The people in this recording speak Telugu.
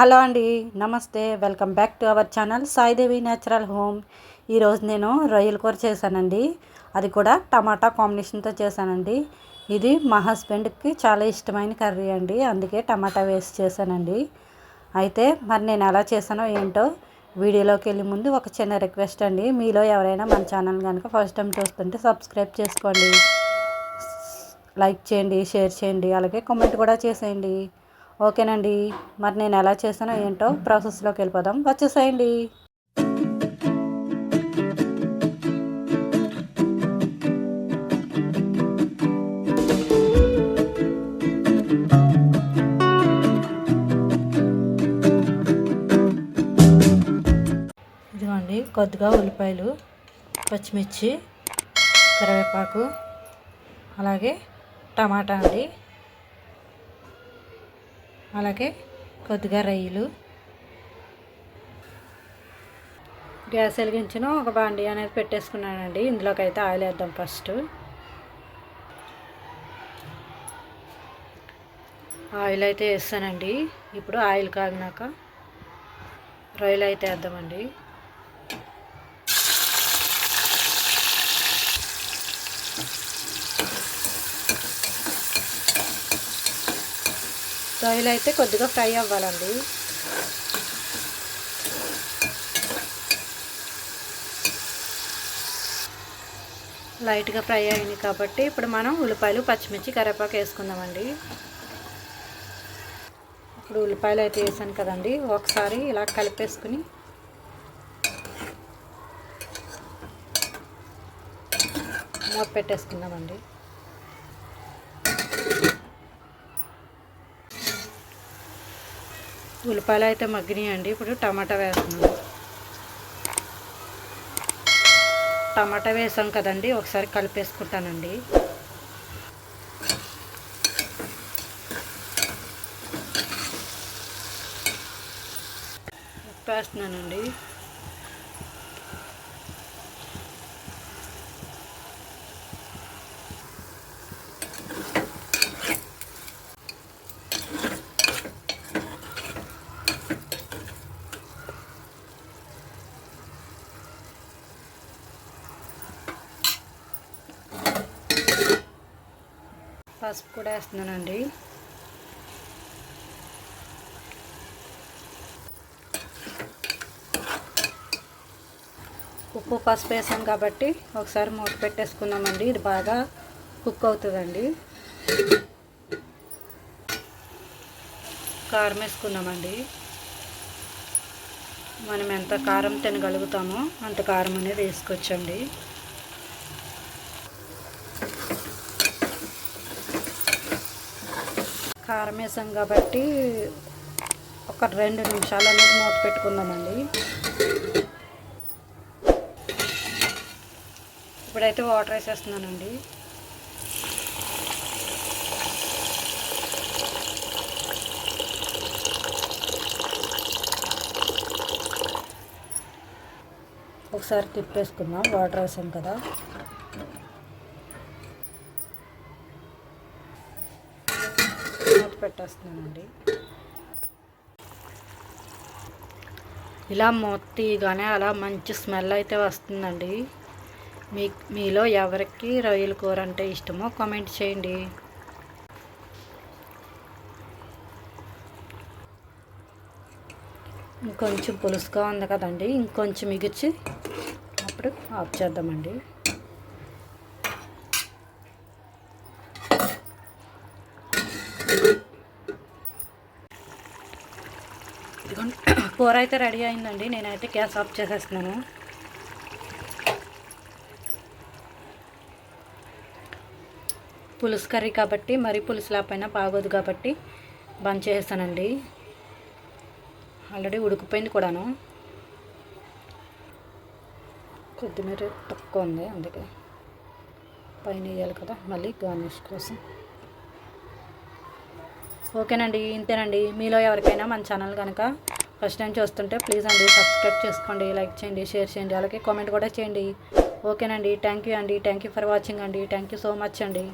హలో అండి నమస్తే. Welcome back to our channel Saidevi natural home. ఈరోజు నేను రొయ్యల కూర చేశానండి. అది కూడా టమాటా కాంబినేషన్తో చేశానండి. ఇది మా హస్బెండ్కి చాలా ఇష్టమైన కర్రీ అండి. అందుకే టమాటా వేసి చేశానండి. అయితే మరి నేను ఎలా చేశానో ఏంటో వీడియోలోకి వెళ్ళే ముందు ఒక చిన్న రిక్వెస్ట్ అండి. మీలో ఎవరైనా మన ఛానల్ కనుక ఫస్ట్ టైం చూస్తుంటే సబ్స్క్రైబ్ చేసుకోండి. లైక్ చేయండి షేర్ చేయండి అలాగే కామెంట్ కూడా చేసేయండి. ఓకేనండి. మరి నేను ఎలా చేసానో ఏంటో ప్రాసెస్లోకి వెళ్ళిపోదాం. వచ్చేసేయండి. ఇదిగోండి కొద్దిగా ఉల్లిపాయలు పచ్చిమిర్చి కరివేపాకు అలాగే టమాటా అండి. అలాగే కొద్దిగా రొయ్యలు. గ్యాస్ వెలిగించిన. ఒక బాండి అనేది పెట్టేసుకున్నానండి. ఇందులోకి అయితే ఆయిల్ వేద్దాం ఫస్ట్. ఆయిల్ అయితే వేస్తానండి. ఇప్పుడు ఆయిల్ కాగినాక రొయ్యలు అయితే వేద్దామండి. రొయ్యలు అయితే కొద్దిగా ఫ్రై అవ్వాలండి. లైట్గా ఫ్రై అయింది కాబట్టి ఇప్పుడు మనం ఉల్లిపాయలు పచ్చిమిర్చి కరివేపాకు వేసుకుందామండి. ఇప్పుడు ఉల్లిపాయలు అయితే వేసాను కదండి. ఒకసారి ఇలా కలిపేసుకుని మూత పెట్టేసుకుందామండి. ఉల్లిపాయలు అయితే మగ్గినాయండి. ఇప్పుడు టమాటా వేస్తున్నాను. టమాటా వేసాం కదండి. ఒకసారి కలిపేసుకుంటానండి. ఉప్పు వేస్తున్నానండి. పసుపు కూడా వేస్తున్నానండి. ఉప్పు పసుపు వేసాం కాబట్టి ఒకసారి మూత పెట్టేసుకుందామండి ఇది బాగా కుక్ అవుతుందండి. కారం వేసుకుందామండి మనం ఎంత కారం తినగలుగుతామో అంత కారం అనేది వేసుకోవచ్చండి కారం వేసాం కాబట్టి ఒక రెండు నిమిషాలు అనేది మూత పెట్టుకుందామండి. ఇప్పుడైతే వాటర్ వేసేస్తున్నానండి. ఒకసారి తిప్పేసుకుందాం వాటర్ వేసాం కదా. పెట్టేస్తున్నానండి. ఇలా మొత్తిగానే అలా మంచి స్మెల్ అయితే వస్తుందండి. మీ మీలో ఎవరికి రొయ్యల కూర అంటే ఇష్టమో కామెంట్ చేయండి. ఇంకొంచెం పులుసుగా ఉంది కదండి ఇంకొంచెం మిగిచి అప్పుడు ఆఫ్ చేద్దామండి. కూర అయితే రెడీ అయిందండి. నేనైతే గ్యాస్ ఆఫ్ చేసేస్తున్నాను. పులుసు కర్రీ కాబట్టి మరీ పులుసు లేకపోయినా బాగోదు కాబట్టి బంద్ చేసేస్తానండి. ఆల్రెడీ ఉడికిపోయింది కూడాను. కొద్దిమీర తక్కువ ఉంది అందుకే పైన వేయాలి కదా మళ్ళీ గార్నిష్ కోసం. ఓకేనండి ఇంతేనండి. మీలో ఎవరికైనా మన ఛానల్ కనుక ఫస్ట్ టైం చూస్తుంటే ప్లీజ్ అండి సబ్స్క్రైబ్ చేసుకోండి లైక్ చేయండి షేర్ చేయండి అలాగే కామెంట్ కూడా చేయండి. ఓకేనండి థ్యాంక్ యూ అండి థ్యాంక్ యూ ఫర్ వాచింగ్ అండి థ్యాంక్ యూ సో మచ్ అండి.